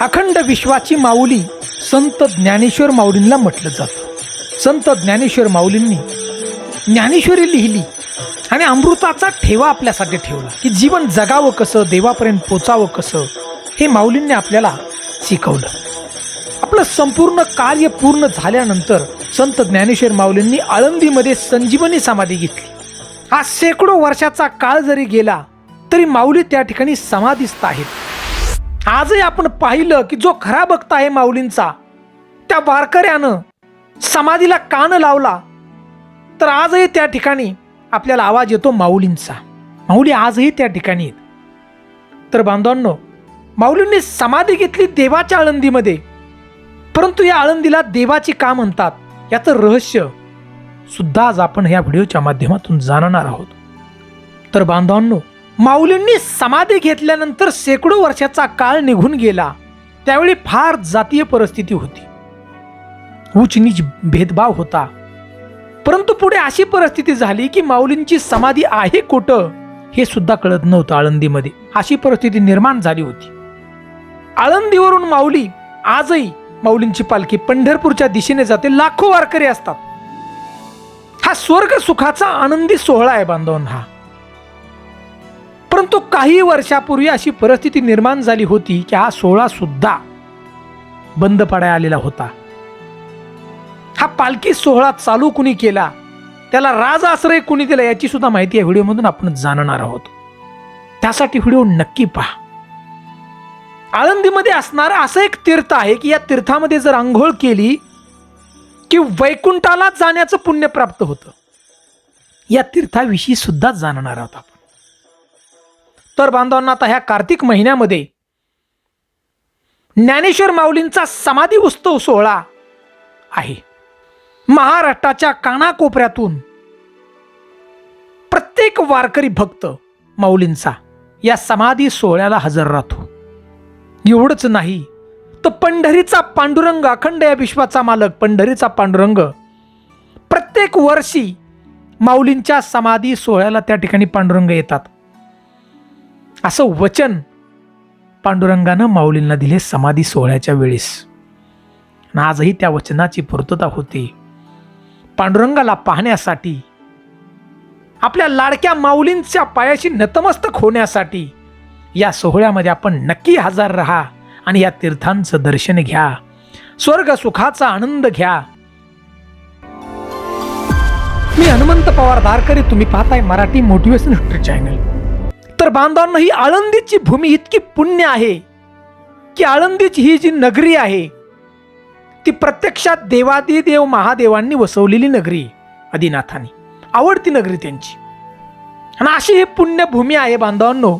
अखंड विश्वाची माऊली संत ज्ञानेश्वर माऊलींना म्हटलं जातं. संत ज्ञानेश्वर माऊलींनी ज्ञानेश्वरी लिहिली आणि अमृताचा ठेवा आपल्यासाठी ठेवला की जीवन जगावं कसं देवापर्यंत पोचावं कसं हे माऊलींनी आपल्याला शिकवलं. आपलं संपूर्ण कार्य पूर्ण झाल्यानंतर संत ज्ञानेश्वर माऊलींनी आळंदीमध्ये संजीवनी समाधी घेतली. हा शेकडो वर्षाचा काळ जरी गेला तरी माऊली त्या ठिकाणी समाधीस्थ आहेत. आजही आपण पाहिलं की जो खरा भक्त आहे माऊलींचा त्या वारकऱ्यानं समाधीला कान लावला तर आजही त्या ठिकाणी आपल्याला आवाज येतो माऊलींचा. माऊली आजही त्या ठिकाणी आहेत. तर बांधवांनो माऊलींनी समाधी घेतली देवाच्या आळंदीमध्ये परंतु या आळंदीला देवाची का म्हणतात याचं रहस्य सुद्धा आज आपण ह्या व्हिडिओच्या माध्यमातून जाणणार आहोत. तर बांधवांनो माऊलींनी समाधी घेतल्यानंतर शेकडो वर्षाचा काळ निघून गेला. त्यावेळी फार जातीय परिस्थिती होती. उच नीच भेदभाव होता. परंतु पुढे अशी परिस्थिती झाली की माऊलींची समाधी आहे कुठं हे सुद्धा कळत नव्हतं आळंदीमध्ये. अशी परिस्थिती निर्माण झाली होती. आळंदीवरून माऊली आजही माऊलींची पालखी पंढरपूरच्या दिशेने जाते. लाखो वारकरी असतात. हा स्वर्ग सुखाचा आनंदी सोहळा आहे बांधवन हा. परंतु काही वर्षापूर्वी अशी परिस्थिती निर्माण झाली होती की हा सोहळा सुद्धा बंद पडाय आलेला होता. हा पालखी सोहळा चालू कुणी केला त्याला राज आश्रय कुणी दिला याची सुद्धा माहिती या व्हिडिओमधून आपण जाणणार आहोत. त्यासाठी व्हिडिओ नक्की पहा. आळंदीमध्ये असणार असं एक तीर्थ आहे की या तीर्थामध्ये जर आंघोळ केली की वैकुंठाला जाण्याचं पुण्य प्राप्त होतं. या तीर्थाविषयी सुद्धा जाणणार आहोत आपण. तर बांधवांना आता ह्या कार्तिक महिन्यामध्ये ज्ञानेश्वर माऊलींचा समाधी उत्सव सोहळा आहे. महाराष्ट्राच्या कानाकोपऱ्यातून प्रत्येक वारकरी भक्त माऊलींचा या समाधी सोहळ्याला हजर राहतो. एवढंच नाही तर पंढरीचा पांडुरंग अखंड या विश्वाचा मालक पंढरीचा पांडुरंग प्रत्येक वर्षी माऊलींच्या समाधी सोहळ्याला त्या ठिकाणी पांडुरंग येतात. असं वचन पांडुरंगानं माऊलींना दिले समाधी सोहळ्याच्या वेळेस. आणि आजही त्या वचनाची पूर्तता होते. पांडुरंगाला पाहण्यासाठी आपल्या लाडक्या माऊलींच्या पायाशी नतमस्तक होण्यासाठी या सोहळ्यामध्ये आपण नक्की हजर राहा आणि या तीर्थांचं दर्शन घ्या. स्वर्ग सुखाचा आनंद घ्या. मी हनुमंत पवार दारकरी तुम्ही पाहताय मराठी मोटिवेशन हिस्ट्री चॅनल. तर बांधवांना ही आळंदीची भूमी इतकी पुण्य आहे की आळंदीची ही जी नगरी आहे ती प्रत्यक्षात देवादिदेव महादेवांनी वसवलेली नगरी आदिनाथाने. आवडती नगरी त्यांची. आणि अशी ही पुण्यभूमी आहे बांधवांनो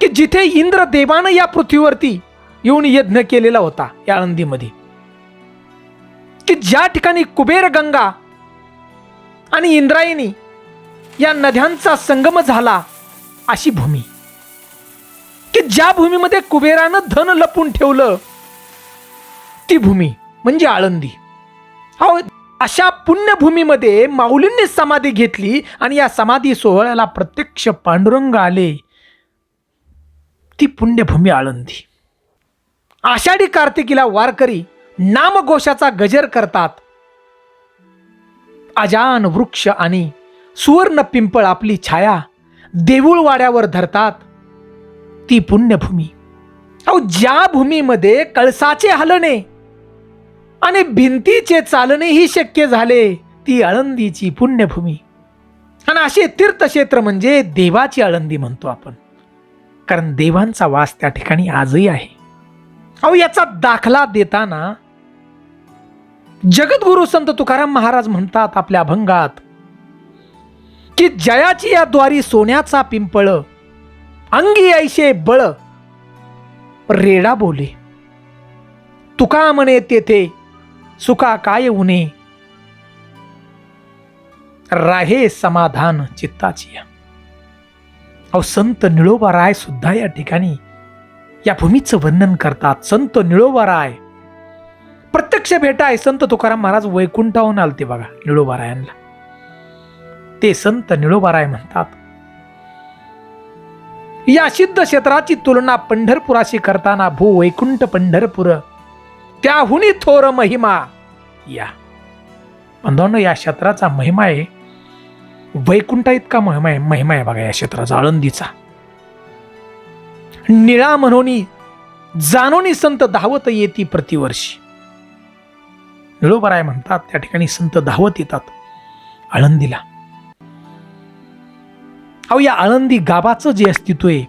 की जिथे इंद्रदेवानं या पृथ्वीवरती येऊन यज्ञ केलेला होता या आळंदीमध्ये. की ज्या ठिकाणी कुबेर गंगा आणि इंद्रायणी या नद्यांचा संगम झाला अशी भूमी. की ज्या भूमीमध्ये कुबेरानं धन लपून ठेवलं ती भूमी म्हणजे आळंदी. अहो अशा पुण्यभूमीमध्ये माऊलींनी समाधी घेतली आणि या समाधी सोहळ्याला प्रत्यक्ष पांडुरंग आले. ती पुण्यभूमी आळंदी. आषाढी कार्तिकीला वारकरी नामघोषाचा गजर करतात. अजान वृक्ष आणि सुवर्ण पिंपळ आपली छाया देऊळवाड्यावर धरतात ती पुण्यभूमी. अहो ज्या भूमीमध्ये कळसाचे हलणे आणि भिंतीचे चालणेही शक्य झाले ती आळंदीची पुण्यभूमी. आणि असे तीर्थक्षेत्र म्हणजे देवाची आळंदी म्हणतो आपण. कारण देवांचा वास त्या ठिकाणी आजही आहे. अहो याचा दाखला देताना जगद्गुरु संत तुकाराम महाराज म्हणतात आपल्या अभंगात की जयाची या द्वारी सोन्याचा पिंपळ अंगी ऐशे बळ. रेडा बोले तुका म्हणे तेथे सुका काय उने? राहे समाधान चित्ताची अहो संत निळोबा राय सुद्धा या ठिकाणी या भूमीचं वर्णन करतात. संत निळोबा राय. प्रत्यक्ष भेटाय संत तुकाराम महाराज वैकुंठाहून आलते बघा निळोबा रायांना. ते संत निळोबाराय म्हणतात. या सिद्ध क्षेत्राची तुलना पंढरपुराशी करताना भू वैकुंठ पंढरपूर त्याहुनी थोर महिमा या. बंधवांनो या क्षेत्राचा महिमा आहे. वैकुंठा इतका महिमा आहे महिमा आहे बघा या क्षेत्राचा आळंदीचा. निळा म्हणून जानोनी संत धावत येती प्रतिवर्षी. निळोबराय म्हणतात त्या ठिकाणी संत धावत येतात आळंदीला. अहो या आळंदी गावाचं जे अस्तित्व आहे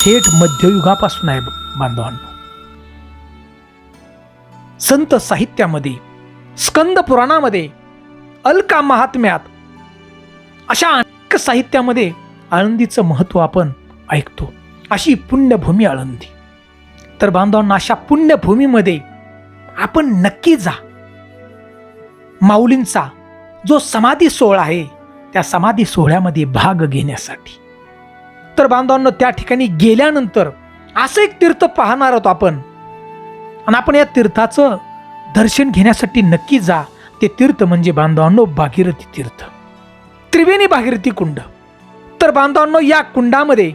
थेट मध्ययुगापासून आहे बांधवांनो. संत साहित्यामध्ये स्कंद पुराणामध्ये अलका महात्म्यात अशा अनेक साहित्यामध्ये आळंदीचं महत्त्व आपण ऐकतो. अशी पुण्यभूमी आळंदी. तर बांधवांना अशा पुण्यभूमीमध्ये आपण नक्की जा. माऊलींचा जो समाधी सोहळा आहे त्या समाधी सोहळ्यामध्ये भाग घेण्यासाठी. तर बांधवांनो त्या ठिकाणी गेल्यानंतर असं एक तीर्थ पाहणार आहोत आपण. आणि आपण या तीर्थाचं दर्शन घेण्यासाठी नक्की जा. ते तीर्थ म्हणजे बांधवांनो भागीरथी तीर्थ. त्रिवेणी भागीरथी कुंड. तर बांधवांनो या कुंडामध्ये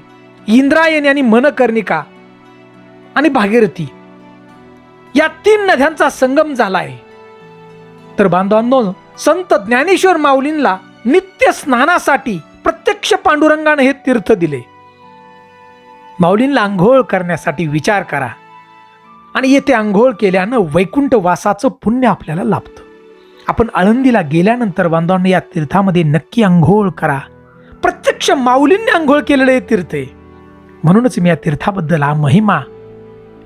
इंद्रायणी आणि मनकर्णिका आणि भागीरथी या तीन नद्यांचा संगम झाला आहे. तर बांधवांनो संत ज्ञानेश्वर माऊलींला नित्य स्नानासाठी प्रत्यक्ष पांडुरंगाने हे तीर्थ दिले. माऊलींना आंघोळ करण्यासाठी विचार करा. आणि येथे आंघोळ केल्यानं वैकुंठ वासाचं पुण्य आपल्याला लाभतं. आपण आळंदीला गेल्यानंतर बांधवांना या तीर्थामध्ये नक्की आंघोळ करा. प्रत्यक्ष माऊलींनी आंघोळ केलेलं हे तीर्थ आहे. म्हणूनच मी या तीर्थाबद्दल हा महिमा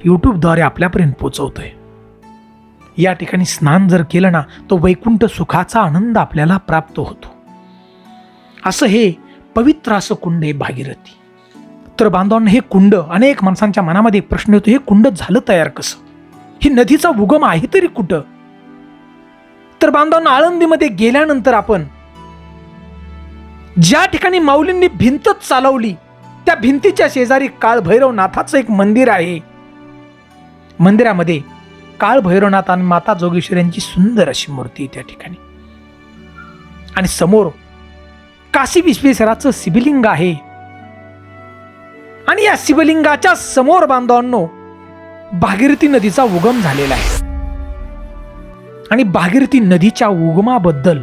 यूट्यूबद्वारे आपल्यापर्यंत पोचवतोय. या ठिकाणी स्नान जर केलं ना तो वैकुंठ सुखाचा आनंद आपल्याला प्राप्त होतो. असं हे पवित्र असं कुंड आहे भागीरथी. तर बांधवांना हे कुंड अनेक माणसांच्या मनामध्ये प्रश्न येतो हे कुंड झालं तयार कसं? ही नदीचा उगम आहे तरी कुठं? तर बांधवांना आळंदीमध्ये गेल्यानंतर आपण ज्या ठिकाणी माऊलींनी भिंतच चालवली त्या भिंतीच्या शेजारी काळभैरवनाथाचं एक मंदिर आहे. मंदिरामध्ये काळभैरवनाथ आणि माता जोगेश्वरी यांची सुंदर अशी मूर्ती त्या ठिकाणी. आणि समोर काशी विश्वेश्वराचं शिवलिंग आहे. आणि या शिवलिंगाच्या समोर बांधवांनो भागीरथी नदीचा उगम झालेला आहे. आणि भागीरथी नदीच्या उगमाबद्दल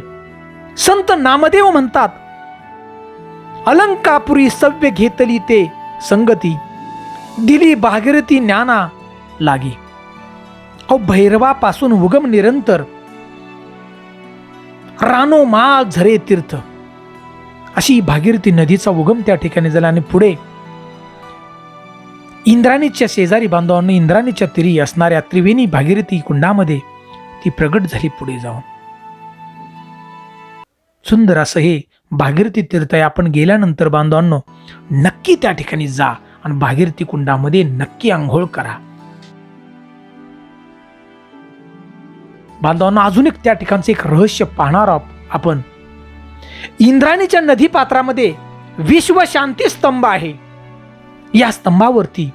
संत नामदेव म्हणतात अलंकापुरी सव्य घेतली ते संगती दिली भागीरथी ज्ञाना लागी. अहो भैरवापासून उगम निरंतर. रानो माळ झरे तीर्थ. अशी भागीरथी नदीचा उगम त्या ठिकाणी झाला आणि पुढे इंद्राणीच्या शेजारी बांधवांना इंद्राणीच्या तिरी असणाऱ्या त्रिवेणी भागीरथी कुंडामध्ये ती प्रगट झाली पुढे जाऊन. सुंदर असं हे भागीरथी तीर्थ आहे. आपण गेल्यानंतर बांधवांनो नक्की त्या ठिकाणी जा आणि भागीरथी कुंडामध्ये नक्की आंघोळ करा. बांधवांना अजून एक त्या ठिकाणचं एक रहस्य पाहणार आहोत आपण इंद्राणीच्या नदीपात्रामध्ये विश्वशांती विश्व शांती स्तंभ आहे. या स्तंभावरती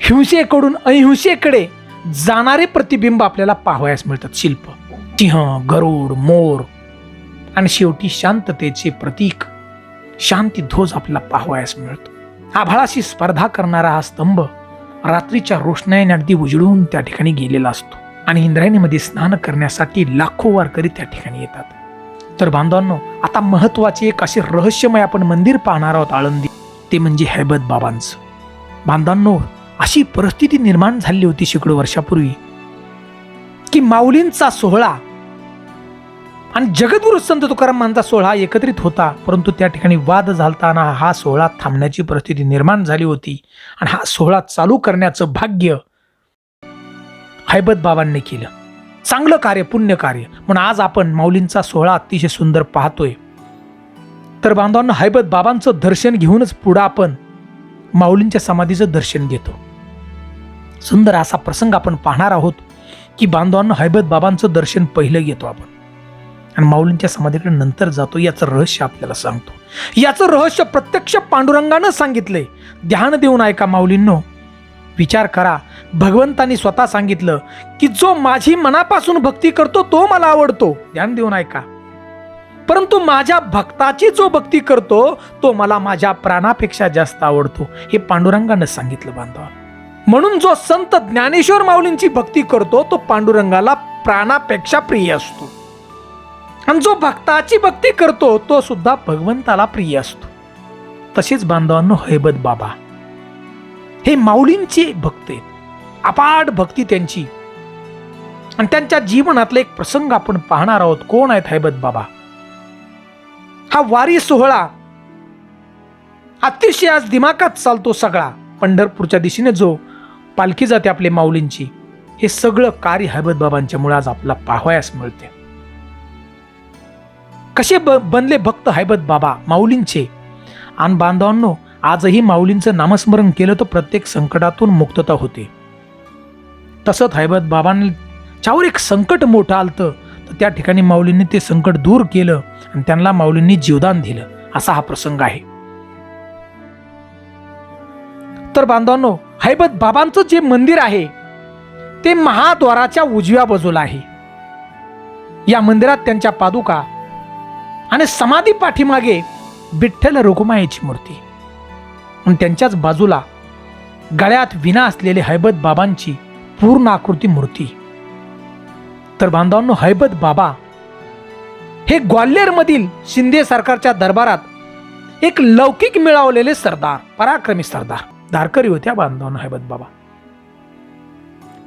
हिंसेकडून अहिंसेकडे जाणारे प्रतिबिंब आपल्याला पाहावयास मिळतात. शिल्प सिंह गरुड मोर आणि शेवटी शांततेचे प्रतीक शांती ध्वज आपल्याला पाहावयास मिळतो. आभाळाशी स्पर्धा करणारा हा स्तंभ रात्रीच्या रोषणाईने अगदी उजळून त्या ठिकाणी गेलेला असतो. आणि इंद्रायणीमध्ये स्नान करण्यासाठी लाखो वारकरी त्या ठिकाणी येतात. तर बांधवांनो आता महत्त्वाचे एक असे रहस्यमय आपण मंदिर पाहणार आहोत आळंदी. ते म्हणजे हैबत बाबांचं. बांधवांनो अशी परिस्थिती निर्माण झाली होती शेकडो वर्षापूर्वी की माऊलींचा सोहळा आणि जगद्गुरु संत तुकारामांचा सोहळा एकत्रित होता परंतु त्या ठिकाणी वाद झालताना हा सोहळा थांबण्याची परिस्थिती निर्माण झाली होती आणि हा सोहळा चालू करण्याचं भाग्य हैबत बाबांनी केलं. चांगलं कार्य पुण्य कार्य. म्हणून आज आपण माऊलींचा सोहळा अतिशय सुंदर पाहतोय. तर बांधवांना हैबत बाबांचं दर्शन घेऊनच पुढं आपण माऊलींच्या समाधीचं दर्शन घेतो. सुंदर असा प्रसंग आपण पाहणार आहोत की बांधवांना हैबत बाबांचं दर्शन पहिलं घेतो आपण. आणि माऊलींच्या समाधीकडे नंतर जातो याचं रहस्य आपल्याला सांगतो. याचं रहस्य प्रत्यक्ष पांडुरंगानं सांगितलंय. ध्यान देऊन ऐका माऊलींनो. विचार करा. भगवंतांनी स्वतः सांगितलं की जो माझी मनापासून भक्ती करतो तो मला आवडतो. ध्यान देऊन ऐका. परंतु माझ्या भक्ताची जो भक्ती करतो तो मला माझ्या प्राणापेक्षा जास्त आवडतो. हे पांडुरंगानं सांगितलं बांधवा. म्हणून जो संत ज्ञानेश्वर माऊलींची भक्ती करतो तो पांडुरंगाला प्राणापेक्षा प्रिय असतो. आणि जो भक्ताची भक्ती करतो तो सुद्धा भगवंताला प्रिय असतो. तसेच बांधवांनो हैबत बाबा. हे माऊलींचे भक्त आहेत. अपाट भक्ती त्यांची. आणि त्यांच्या जीवनातला एक प्रसंग आपण पाहणार आहोत. कोण आहेत हैबत बाबा? हा वारी सोहळा अतिशय आज दिमागात चालतो सगळा. पंढरपूरच्या दिशेने जो पालखी जाते आपले माऊलींची हे सगळं कार्य हैबत बाबांच्या मुळे आज आपला पाहावयास मिळते. कसे ब बनले भक्त हैबत बाबा माऊलींचे? आणि बांधवांनो आजही माऊलींचं नामस्मरण केलं तर प्रत्येक संकटातून मुक्तता होते. तसंच हैबत बाबांच्यावर एक संकट मोठं आलतं तर त्या ठिकाणी माऊलींनी ते संकट दूर केलं आणि त्यांना माऊलींनी जीवदान दिलं असा हा प्रसंग आहे. तर बांधवांनो हैबत बाबांचं जे मंदिर आहे ते महाद्वाराच्या उजव्या बाजूला आहे. या मंदिरात त्यांच्या पादुका आणि समाधी पाठीमागे विठ्ठल रुक्माईची मूर्ती. आणि त्यांच्याच बाजूला गळ्यात विना असलेले हैबत बाबांची पूर्ण आकृती मूर्ती. तर बांधवांनो हैबत बाबा हे ग्वाल्हेरमधील शिंदे सरकारच्या दरबारात एक लौकिक मिळवलेले सरदार पराक्रमी सरदार धारकरी होत्या बांधवांनो हैबत बाबा.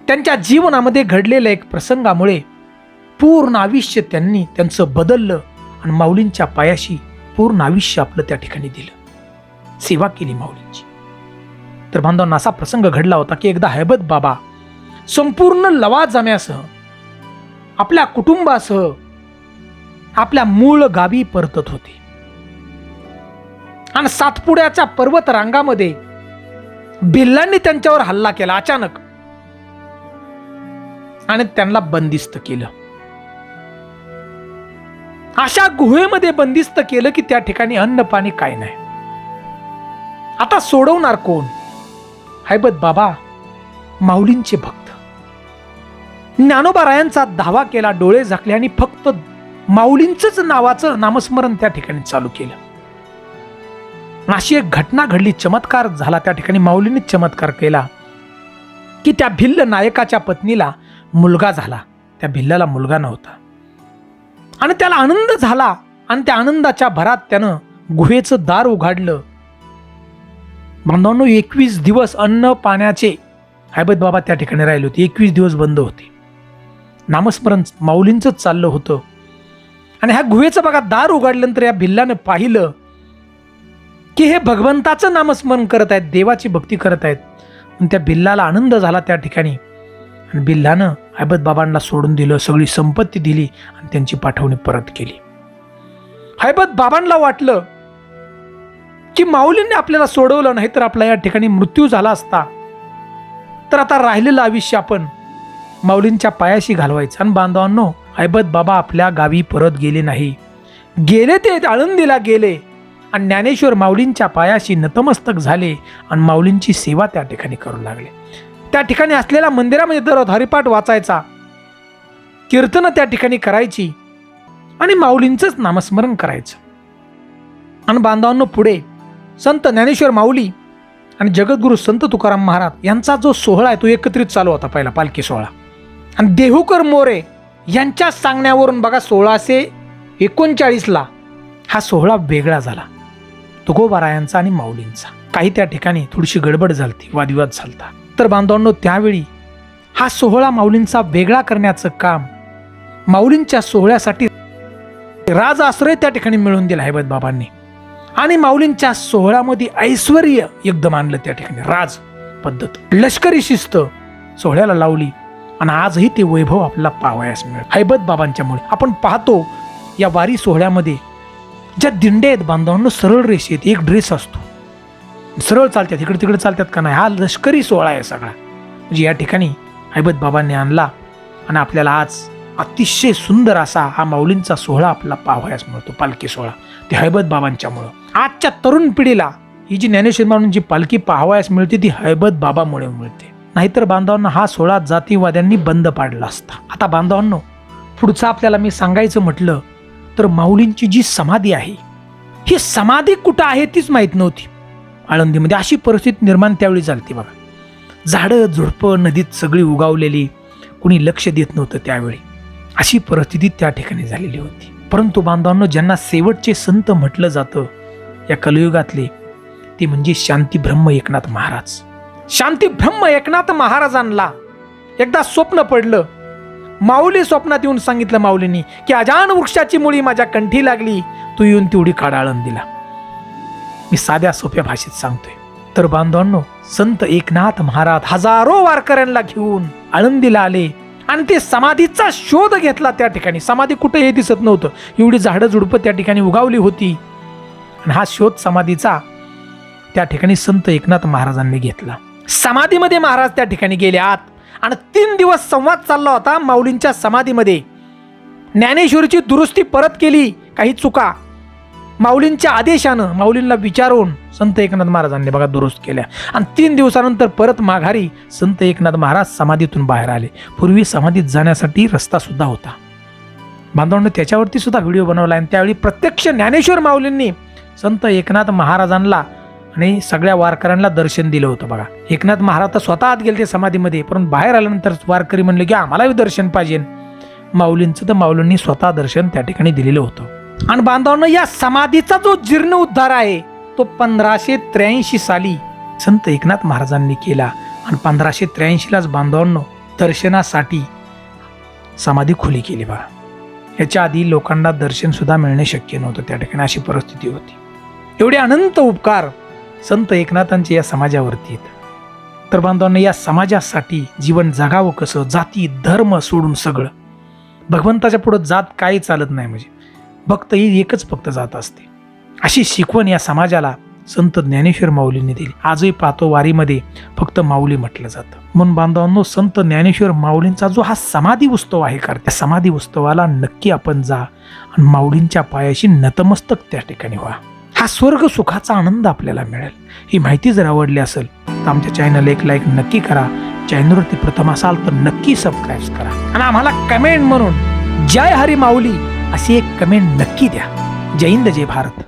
त्यांच्या जीवनामध्ये घडलेल्या एक प्रसंगामुळे पूर्ण आयुष्य त्यांनी त्यांचं बदललं आणि माऊलींच्या पायाशी पूर्ण आयुष्य आपलं त्या ठिकाणी दिलं. सेवा केली माऊलींची. तर बांधवांना असा प्रसंग घडला होता की एकदा हैबत बाबा संपूर्ण लवाजम्यासह आपल्या कुटुंबासह आपल्या मूळ गावी परतत होते. आणि सातपुड्याच्या पर्वत रांगामध्ये बिल्लांनी त्यांच्यावर हल्ला केला अचानक. आणि त्यांना बंदिस्त केलं. अशा गुहेमध्ये बंदिस्त केलं की त्या ठिकाणी अन्न पाणी काय नाही. आता सोडवणार कोण? हैबत बाबा माऊलींचे भक्त. ज्ञानोबारायांचा धावा केला डोळे झाकले आणि फक्त माऊलींचंच नावाचं नामस्मरण त्या ठिकाणी चालू केलं. अशी एक घटना घडली चमत्कार झाला. त्या ठिकाणी माऊलींनी चमत्कार केला की त्या भिल्ल नायकाच्या पत्नीला मुलगा झाला. त्या भिल्लाला मुलगा नव्हता. आणि त्याला आनंद झाला आणि त्या आनंदाच्या भरात त्यानं गुहेचं दार उघडलं. बांधवांनो एकवीस दिवस अन्न पाण्याचे. हैबत बाबा त्या ठिकाणी राहिले होते. एकवीस दिवस बंद होते. नामस्मरण माऊलींचंच चाललं होतं. आणि ह्या गुहेचं बघा दार उघडल्यानंतर या भिल्लानं पाहिलं की हे भगवंताचं नामस्मरण करत आहेत देवाची भक्ती करत आहेत. आणि त्या बिल्लाला आनंद झाला त्या ठिकाणी. आणि बिल्लानं हैबत बाबांना सोडून दिलं सगळी संपत्ती दिली आणि त्यांची पाठवणी परत केली. हैबत बाबांना वाटलं की माऊलींनी आपल्याला सोडवलं नाही तर आपला या ठिकाणी मृत्यू झाला असता. तर आता राहिलेलं आयुष्य आपण माऊलींच्या पायाशी घालवायचं. आणि बांधवांनो ऐबत बाबा आपल्या गावी परत गेले नाही. गेले ते आळंदीला गेले. आणि ज्ञानेश्वर माऊलींच्या पायाशी नतमस्तक झाले आणि माऊलींची सेवा त्या ठिकाणी करू लागले. त्या ठिकाणी असलेल्या मंदिरामध्ये दररोज हरिपाठ वाचायचा. कीर्तनं त्या ठिकाणी करायची. आणि माऊलींचंच नामस्मरण करायचं. आणि बांधवांनो पुढे संत ज्ञानेश्वर माऊली आणि जगद्गुरू संत तुकाराम महाराज यांचा जो सोहळा आहे तो एकत्रित चालू होता पहिला पालखी सोहळा. आणि देहूकर मोरे यांच्या सांगण्यावरून बघा सोळाशे एकोणचाळीसला हा सोहळा वेगळा झाला. तुकोबारायांचा आणि माऊलींचा. काही त्या ठिकाणी थोडीशी गडबड झालती वादविवाद झालता. तर बांधवांनो त्यावेळी हा सोहळा माऊलींचा वेगळा करण्याचं काम माऊलींच्या सोहळ्यासाठी राज आश्रय त्या ठिकाणी मिळवून दिला हैबत बाबांनी. आणि माऊलींच्या सोहळ्यामध्ये ऐश्वर युद्ध आणलं त्या ठिकाणी. राज पद्धत. लष्करी शिस्त सोहळ्याला लावली आणि आजही ते वैभव आपल्याला पाहावयास मिळत हैबत बाबांच्यामुळे. आपण पाहतो या वारी सोहळ्यामध्ये ज्या दिंड्या आहेत बांधवांनो सरळ रेषेत एक ड्रेस असतो. सरळ चालतात. इकडे तिकडे चालतात का नाही? हा लष्करी सोहळा आहे सगळा. म्हणजे या ठिकाणी हैबत बाबांनी आणला आणि आपल्याला आज अतिशय सुंदर असा हा माऊलींचा सोहळा आपला पाहावयास मिळतो. पालखी सोहळा. ते हैबत बाबांच्यामुळं. आजच्या तरुण पिढीला ही जी ज्ञानेश्वर म्हणून जी पालखी पाहावयास मिळते ती हैबत बाबामुळे मिळते. नाहीतर बांधवांना हा सोहळा जातीवाद्यांनी बंद पाडला असता. आता बांधवांनो पुढचं आपल्याला मी सांगायचं म्हटलं तर माऊलींची जी समाधी आहे ही समाधी कुठं आहे तीच माहीत नव्हती. आळंदीमध्ये अशी परिस्थिती निर्माण त्यावेळी झाली बघा. झाडं झुडपं नदीत सगळी उगावलेली कुणी लक्ष देत नव्हतं त्यावेळी. अशी परिस्थिती त्या ठिकाणी झालेली होती. परंतु बांधवांनो ज्यांना शेवटचे संत म्हटलं जातं या कलियुगातले ते म्हणजे शांती ब्रह्म एकनाथ महाराज. शांती ब्रह्म एकनाथ महाराजांना एकदा स्वप्न पडलं. माऊली स्वप्नात येऊन सांगितलं माऊलीनी की अजान वृक्षाची मुळी माझ्या कंठी लागली तू येऊन तेवढी काढाळण दिला. मी साध्या सोप्या भाषेत सांगतोय. तर बांधवांनो संत एकनाथ महाराज हजारो वारकऱ्यांना घेऊन आळंदीला आले आणि ते समाधीचा शोध घेतला त्या ठिकाणी. समाधी कुठे हे दिसत नव्हतं. एवढी झाडं झुडपं त्या ठिकाणी उगावली होती. आणि हा शोध समाधीचा त्या ठिकाणी संत एकनाथ महाराजांनी घेतला. समाधीमध्ये महाराज त्या ठिकाणी गेले आत आणि तीन दिवस संवाद चालला होता माऊलींच्या समाधीमध्ये. ज्ञानेश्वरीची दुरुस्ती परत केली काही चुका. माऊलींच्या आदेशानं माऊलींना विचारून संत एकनाथ महाराजांनी बघा दुरुस्त केल्या. आणि तीन दिवसानंतर परत माघारी संत एकनाथ महाराज समाधीतून बाहेर आले. पूर्वी समाधीत जाण्यासाठी रस्ता सुद्धा होता. बांधवांनी त्याच्यावरती सुद्धा व्हिडिओ बनवला आणि त्यावेळी प्रत्यक्ष ज्ञानेश्वर माऊलींनी संत एकनाथ महाराजांना आणि सगळ्या वारकऱ्यांना दर्शन दिलं होतं बघा. एकनाथ महाराज तर स्वतः आत गेले ते समाधीमध्ये परंतु बाहेर आल्यानंतर वारकरी म्हणले की आम्हालाही दर्शन पाहिजे. माऊलींचं तर माऊलींनी स्वतः दर्शन त्या ठिकाणी दिलेलं होतं. आणि बांधवांना या समाधीचा जो जीर्ण उद्धार आहे तो पंधराशे त्र्याऐंशी साली संत एकनाथ महाराजांनी केला. आणि पंधराशे त्र्याऐंशीलाच बांधवांनो दर्शनासाठी समाधी खुली केली बा याच्या आधी लोकांना दर्शनसुद्धा मिळणे शक्य नव्हतं त्या ठिकाणी अशी परिस्थिती होती. एवढे अनंत उपकार संत एकनाथांचे या समाजावरती आहेत. तर बांधवांना या समाजासाठी जीवन जगावं कसं? जाती धर्म सोडून सगळं. भगवंताच्या पुढं जात काही चालत नाही म्हणजे. भक्त ही एकच फक्त जात असते. अशी शिकवण या समाजाला संत ज्ञानेश्वर माऊलींनी दिली. आजही पाहतो वारीमध्ये फक्त माऊली म्हटलं जातं. म्हणून बांधवांनो संत ज्ञानेश्वर माऊलींचा जो हा समाधी उत्सव आहे कारण त्या समाधी उत्सवाला नक्की आपण जा आणि माऊलींच्या पायाशी नतमस्तक त्या ठिकाणी व्हा. हा स्वर्ग सुखाचा आनंद आपल्याला मिळेल. ही माहिती जर आवडली असेल तर आमच्या चॅनल एक लाईक नक्की करा. चॅनलवरती प्रथम असाल तर नक्की सबस्क्राईब करा. आणि आम्हाला कमेंट म्हणून जय हरी माऊली अशी एक कमेंट नक्की द्या. जय हिंद जय भारत.